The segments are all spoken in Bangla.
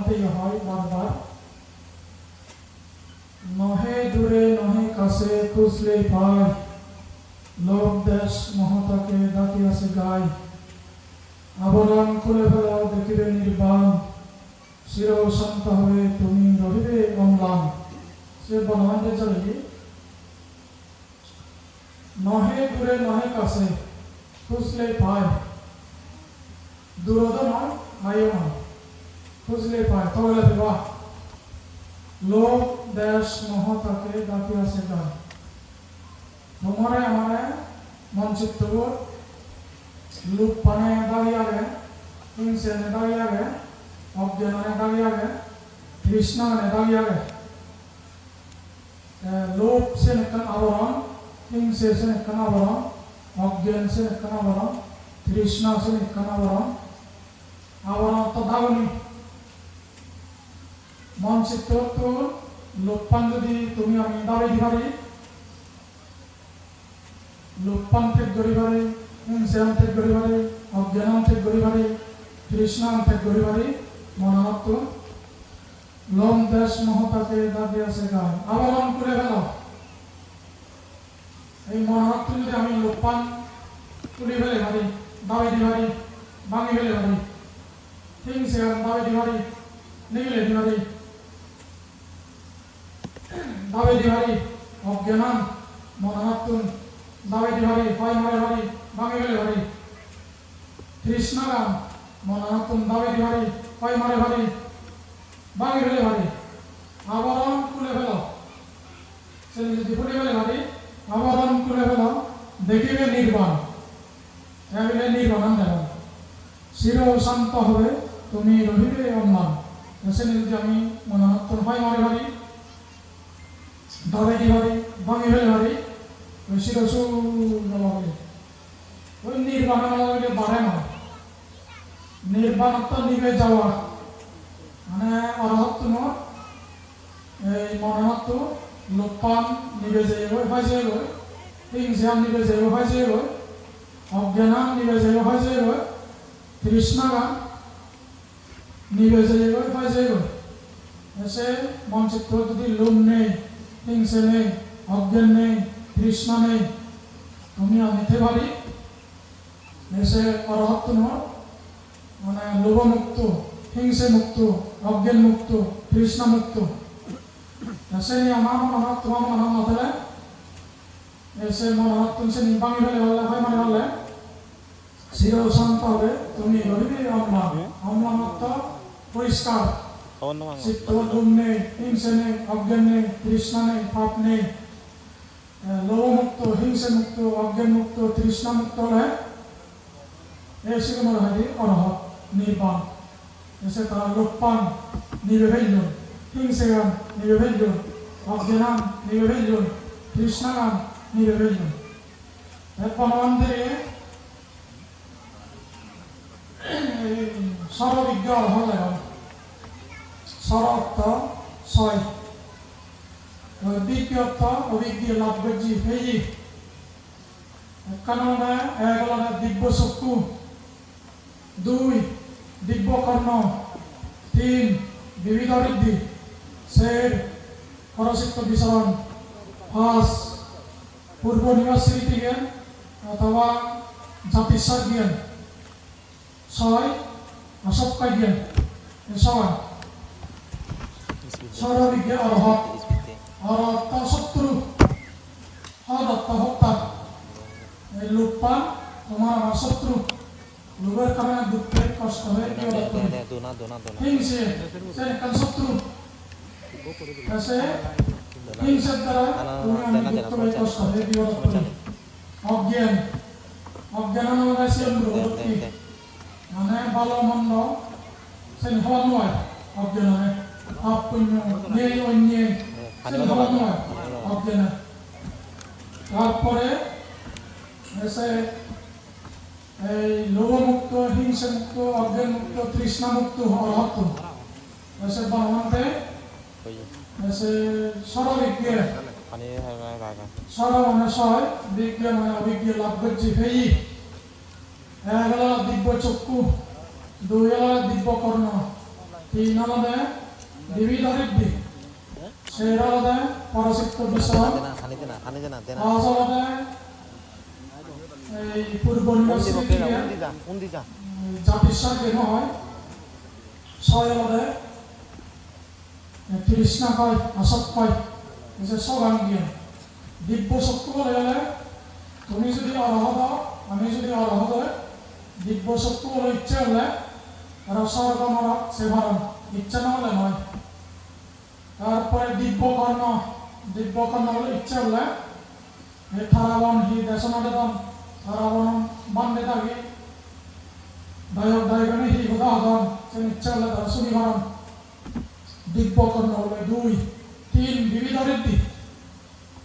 আনতেই হয় বারবার নহে দূরে, নহে কাছে খুঁজলেই পাই। লোক দেশ মহতাকে ডাকিয়াছে গাই। আবরণ খুলে ফেলাও দেখিবে নির্বাণ। চির শান্ত হবে, তুমি রহিবে অম্লান। সে বনমান্ডে চলে নহে দূরে, নহে কাছে, খুঁজলে পায় দূরদ নয় আয়ও নয় খুঁজলে পায় তবে বিবাহ লোক দেশ মহতাকে ডাকিয়াছে গায় তোমারে আমারে মঞ্চিত্র লোক পানে দাঁড়িয়ে হিংসেনে দাঁড়িয়ে অজ্ঞানে দাঁড়িয়ে কৃষ্ণনে দাঁড়িয়ে লোভ সে নেকান আবরণ হিংসে সে নেকান আবরণ অজ্ঞান সে নেকান আবরণ তৃষ্ণা সে নেকান আবরণ আবরণ তো দাগনি মঞ্চিত্র তো লোকপান যদি তুমি আমি দাবি দিবারি, লোকপান থেকে গরিবারি হিংসান থেকে গরিবারি অজ্ঞান থেকে গরিবারি তৃষ্ণান থেকে গরিবারি মনাত্ম লোম দেশ মহতাকে দাবি আছে গান। আবরণ করে ফেল। এই মনাত্ম যদি আমি লোকপান তুলি ফেলে পারি, দাবি দিবারি, ভাঙি ফেলে পারি হিংসান দাবি দিবারি, নিগিলে দিবারি দাবি দিবারি অজ্ঞানান মনাত্ম দাবি দিবারি হয় মারে বাড়ি ভাঙি ফেলে বাড়ি কৃষ্ণাগান মনাত্ম দাবি দিবারি হয় মারে বাড়ি ভাঙি ফেলে বাড়ি আবরণ খুলে ফেল। ছেলে যদি ফুটে ফেলে বাড়ি আবরণ খুলে ফেল, দেখিবে নির্বাণ। এগুলো নির্বাণ দেব চির শান্ত হবে, তুমি রহিবে অম্লান। ছেলে যদি আমি মনাত্ম হয় মারে বাড়ি ভাঙি ফেলে বাড়ি ওই শিরসু বলে ওই নির্বাণ বলে বাড়ে না। নির্বাণত্ব নিবে যাওয়া মানে অরহত্ব নয় এই মনহত্ব লোকপান নিবে যাই হয় যাই হয়। হিংসাম নিবে যাই হয় যাই হয়। অজ্ঞানাম নিবে যাই হয় যাই হয়। তৃষ্ণাগান নিবে যাই হয় হয় যাই এসে মনচিত্র যদি লোম নেই হিংসে নেই, অজ্ঞান নেই, তৃষ্ণা নেই। তুমি আনিতে পারি এসে অরহত্ব মানে লোভমুক্ত হিংসে মুক্ত অজ্ঞান মুক্ত তৃষ্ণা মুক্ত নি আমার মনে হয় তোমার মনে হয় নথলে এসে মনে হয় তুমি সে নিবাঙি ফেলে হলে হয় মানে হলে চির শান্ত হবে তুমি রহিবি অম্লা। অম্লামত্ব পরিষ্কার। মুক্ত হলে হয় সর্ববিজ্ঞ সরত্ব ছয় দ্বিতীয়ত অভিজ্ঞ লাভ করছি হেই কারণে এক হল দিব্য চক্ষু দুই দিব্য কর্ণ তিন বিবিধ ঋদ্ধি চার পরচিত্ত বিচরণ পাঁচ পূর্ব নিবাস স্মৃতি জ্ঞান অথবা জাতিস্বার জ্ঞান ছয় আসক্কায় জ্ঞান ছয় সর্ববিজ্ঞ অর্হত অর্থ শত্রু অদত্ত হত্যা। এই লোকপান তোমার আমার শত্রু। লোকের কারণে দুঃখের কষ্ট হয়ে, কি হিংসে, সে একখান শত্রু। সে হিংসার দ্বারা দুঃখ হয়ে কষ্ট হয়ে, কি অজ্ঞান। অজ্ঞান মানে সে মূর্তি মানে ভালো মন্দ, সে হওয়া নয়। অজ্ঞান মানে অন্যে হওয়া তারপরে এসে এই লোভমুক্ত হিংসা মুক্ত অজ্ঞান মুক্ত তৃষ্ণা মুক্ত এসে বিজ্ঞ মানে অভিজ্ঞ লাভ করছি ফেই এক দিব্য চক্ষু দুই দিব্য কর্ণ তিন এই পূর্ব যা জাতিস্বর কেন হয় ছয় হলদে তৃষ্ণা আসক কয় এই যে জ্ঞান দিব্য চক্ষু বলে গেলে তুমি যদি অরহত আমি যদি অরহত হয় দিব্য চক্ষু বলে ইচ্ছে হলে তারা স্বর্গ নরক সেবারণ ইচ্ছা না হলে নয়। তারপরে দিব্য কর্ণ দিব্য কর্ণ বলে ইচ্ছে হলে এই থারাবন, হি দেশনাদেদন থারাবন বান্ধে থাকি। দায়ক দায়কনে হি উদাহরণ সে ইচ্ছা হলে তারা শুনিবারণ দিব্য কর্ণ বলে দুই, তিন বিবিধ ঋদ্ধি।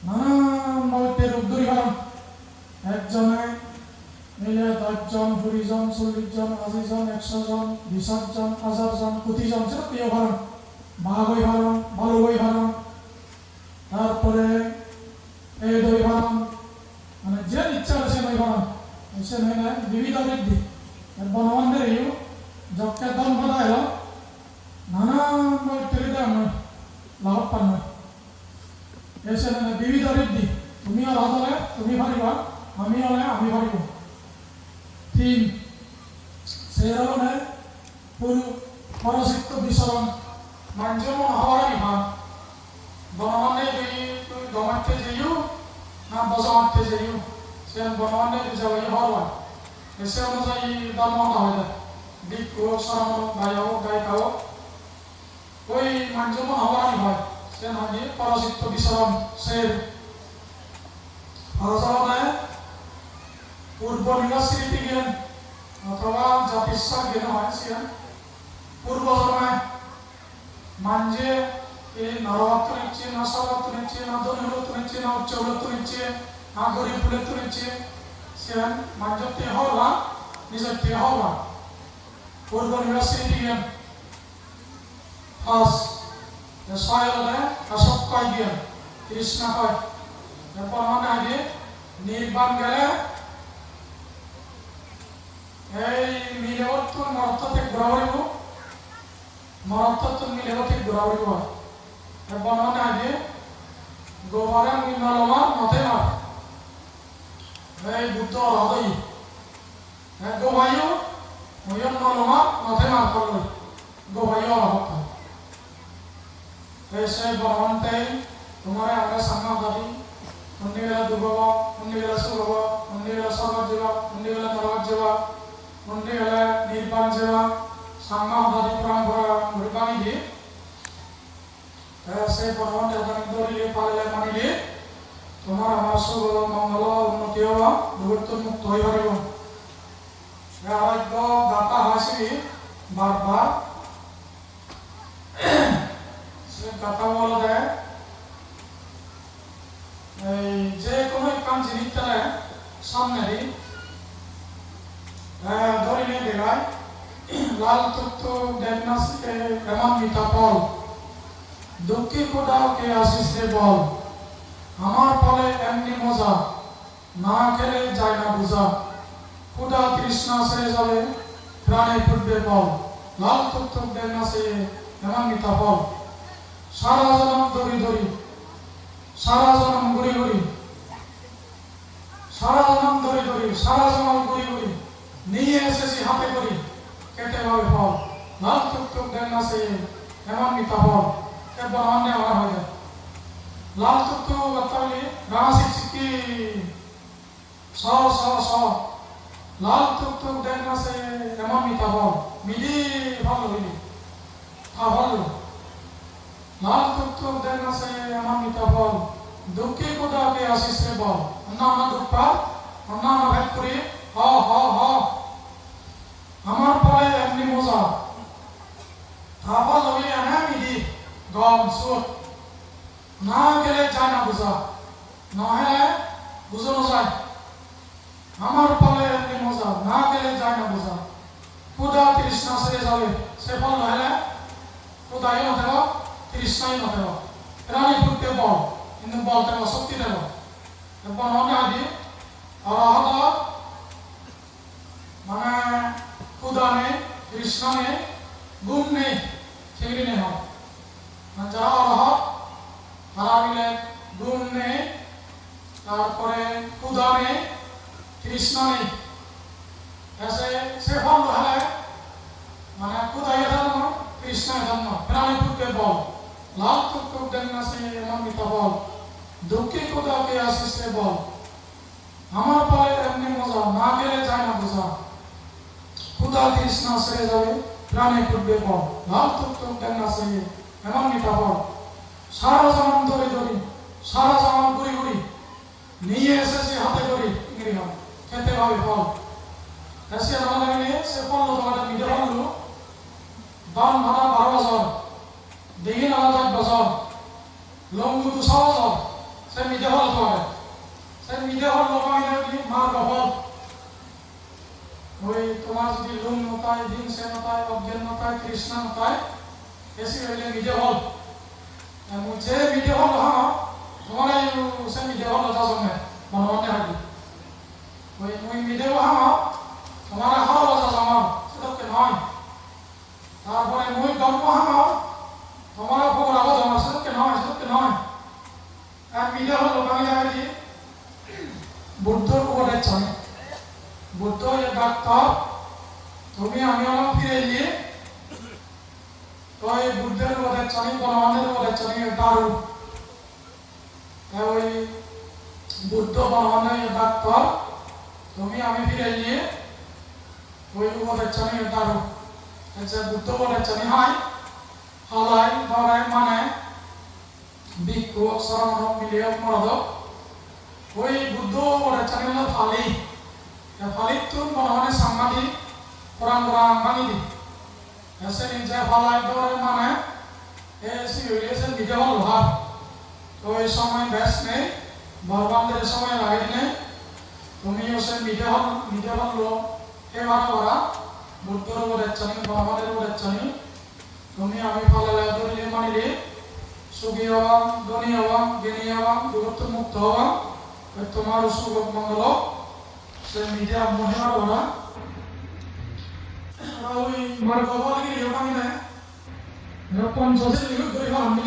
নানান মৈত্রের উদ্ধরিহরণ একজনে মিলে দশজন, কুড়িজন চল্লিশ জন আশি জন একশো জন বিশ জন হাজার জন কোটি জন সেটা প্রিয় ভারণ মহাবৈ ভারণ ভালো বই ভারণ তারপরে এই দই ভারণ মানে যে ইচ্ছা আছে নই ভারণ সে নইলে বিবিধ বৃদ্ধি। বনবন্ধের ইউ যকে দল বাধা এলো, নানান দেয় নয় লাভ পান নয় এসে মানে বিবিধ বৃদ্ধি। তুমি আর হলে তুমি ভারিবা, আমি হলে আমি ভারিব। তিন সেই ধরনে পুরু বিচরণ মাঞ্জম হওয়ার বিভাগ বনমানে যদি তুই গমাতে যাইও না বজমাতে যাইও সে বনমানে যাওয়াই হওয়া এসে অনুযায়ী ধর্ম না হয় যায় ভিক্ষু হোক সরম হোক গাই হোক গায়িকা হোক ওই মাঞ্জম হওয়ার বিভাগ সে নাকি পরচিত্ত বিচরণ সে আলোচনায় পূর্ব নিবাসী জ্ঞান অথবা জাতিস্বর জ্ঞান হয় সে পূর্ব মাঞ্জে এই নরবত্ত নিচ্ছে না সবত্ত নিচ্ছে না ধনুরত্ব নিচ্ছে না উচ্চবত্ত নিচ্ছে না গরিব ফুলেত্ব নিচ্ছে সে মাঞ্জতে হওয়া নিজতে হওয়া পূর্ব নিবাসী জ্ঞান ফার্স্ট ছয় হলে আসক কয় জ্ঞান কৃষ্ণ কয় এরপর মানে আগে নির্বাণ গেলে এই মিলে মিলেবত্ব মরত্তর মিলেও ঠিক ঘোরাঘুরি হওয়া এবং মানে আগে। গোবরে মিলমা মতে না এই বুদ্ধ হই গোমাইও ময়ন মলমা মতে না করল। গোমাইও হত এসে বহনতে তোমার আমরা সামনা করি অন্যবেলা দুর্গব অন্যবেলা সুলভ অন্যবেলা সর্ব জীব অন্যবেলা নরক জীব অন্যবেলা নির্বাণ জীব পরম্পরা ঘুরিপানিদি সেই পরমন যাদানি দরিলে পালিলে মানিলে, তোমার আমার সুবল মঙ্গল উন্নতি হব দুর্গত মুক্ত হয়ে পারিব আরাধ্য গাতা হাসি বারবার সে গাতা বলা দেয় এই যে কোনো কাম জিনিস তারা সামনে ধরিলে দেখায় লাল তত্ত্ব ডায়াগনস্টিকে এমন মিতা দুঃখী কোটাওকে আসিসে বল। আমার ফলে এমনি মজা, না খেলে যায় না বোঝা। ক্ষুদা তৃষ্ণা সেরে যাবে প্রাণে ফুটবে বল। লাল তত্ত্ব ডায়াগনস্টিকে এমন মিতা ফল। সারা জনম দড়ি দড়ি সারা জনম ঘুরি ঘুরি। সারা জনম ধরে ধরি, সারা জনম ঘুরি ঘুরি। নিয়ে এসেছি হাতে করি। কেটে হবে ফল। লাল টুক টুক দেন না সে এমন মিতা ফল। একবার অন্য আমার হয়ে লাল টুক টুক বাতাবলি রাসিক সিকি স স স। লাল টুক টুক দেন না সে এমন মিতা ফল। মিলি ফল মিলি তা ফল লাল টুকটুক দেন আছে আমার মিতা ফল। দুঃখী কোদাকে আসিসে বল। অন্যান্য দুঃখ অন্যান্য ভেদ করি হ হ হ আমার ফলে এমনি মজা তারপর লবি আনে মিহি গম সুত না গেলে যায় না বুঝা নহলে বুঝানো যায় আমার ফলে এমনি মজা না গেলে যায় না বুঝা ক্ষুদা তৃষ্ণা সেরে যাবে সে ফল নহলে ক্ষুদাই নথেব তৃষ্ণাই নথেব প্রাণী ফুটতে বল কিন্তু বল দেব শক্তি দেব এবং অনেক আদি তৃষ্ণা নেই গুণ নেই মিলিনে হয় আর যারা অরহত তারা মিলে গুণ নেই তারপরে ক্ষুধা নেই নেই এসে সে ফল হলে মানে ক্ষুধা এজন্য কৃষ্ণ এজন্য প্রাণী পুত্রে বল টুক টুক না সে এমন বল। দুঃখী ক্ষুধাকে আসিসে বল। আমার পালে এমনি মজা, না গেলে যায় না বোঝা ক্ষুধা তৃষ্ণা সেরে যাবে? প্রাণে ফুটবে বল লাল টুক টুক না সে এমন মিঠা বল সারা জামান ধরে ধরি, সারা জামান ঘুরি ঘুরি। নিয়ে এসেছি হাতে করি গৃহ খেতে হবে ফল। এসে রান্না নিয়ে সে ফল তোমাদের নিজে ফললো দাম ভাড়া বারো হাজার। দিঘিন আলাদা বছর লঙ্গু দু ছ হাজার। সে নিজে ফল তোমাদের সে নিজে ফল লোক আমি মার বহল ওই তোমার যদি লুম নতায় দিন সে নতায় অজ্ঞান নতায় কৃষ্ণ নতায় এসে হইলে নিজে ফল মুঝে ভিডিও হল হ্যাঁ তোমার সে ভিডিও হল যা সঙ্গে মনে হাঁটি ওই মুই ভিডিও হ্যাঁ তোমার হার বাজা আমার সেটাকে নয় তারপরে মুই গল্প হ্যাঁ তোমার খবর আলাদা আমার সেটাকে নয় সেটাকে নয় আর ভিডিও হল জানি বুদ্ধর উপরে চলে বুদ্ধ এ ডাক্তার তুমি আমি আমার ফিরে গিয়ে তো এই বুদ্ধের উপরে চলে বনমানের উপরে চলে দারু। ওই বুদ্ধ বনমানের ডাক্তার। তুমি আমি ফিরে গিয়ে ওই উপরে চলে দারু। যে বুদ্ধ বলে চলে হয় হালাই ধরাই মানে ভিক্ষু শরণ মিলিয়ে মরদ ওই বুদ্ধ বলে চলে হলো ফালি। ফালি তো বনমানে সাংঘাতিক কোরআন কোরআন ভাঙি দি এসে নিজে ফালাই ধরে মানে এসে এসে নিজে হল ভাব তো এই সময় ব্যাস নেই ভগবানদের সময় লাগে নেই তুমি ওসে হল নিজে হল এবার ওরা বুদ্ধর উপরে চানি ভগবানের উপরে চানি তুমি আমি ফালাই ধরে মানিলে সুখী হওয়া ধনী হওয়া জ্ঞানী হওয়া দূরত্ব মুক্ত হওয়া তোমার সুখ মঙ্গল সে নিজে মহিমার ওরা মার গবালগিরি ওখানে পঞ্চাশের নিয়োগ করে ফেলাম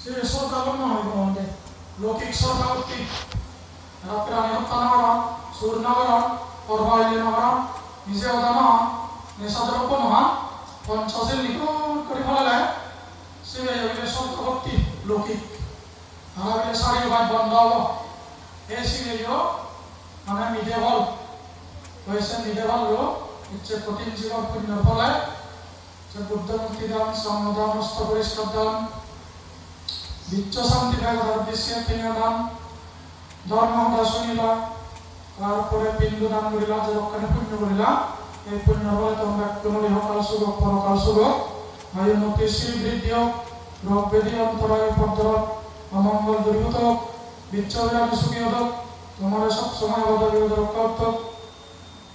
সে সরকার নয় আমাদের লৌকিক সরকারটি প্রাণী হত্যা নগরণ সুর নগরণ পর্বাইলে নগরণ নিজে অদা নহন নেশাদ্রব্য নহন পঞ্চাশের নিয়োগ করে ফেলালে সে সরকারটি লৌকিক। তারা বলে, সারি ভাই, বন্ধ হব এ সিরিজ মানে মিডে বল হয়েছে মিডে বল ইচ্ছে কঠিন জীবন পূর্ণ ফলে সে বুদ্ধ দান সমদান অস্ত পরিষ্কার দান বিচ্ছ শান্তি ভেদার উদ্দেশ্যে তিনি দান। ধর্ম হতা শুনিলা তারপরে বিন্দু দান করিলা যে রক্ষণে পুণ্য করিলা এই পুণ্য বলে তোমরা কোনো ইহকাল সুখ, পরকাল সুখ আয়ু মুক্তি শ্রী বৃদ্ধি হোক, রোগ ব্যাধি, অন্তরায় পদ্মরত অমঙ্গল দূরীভূত হোক, বিচ্ছ হোক, তোমার সব সময় বাধা বিরোধ রক্ষা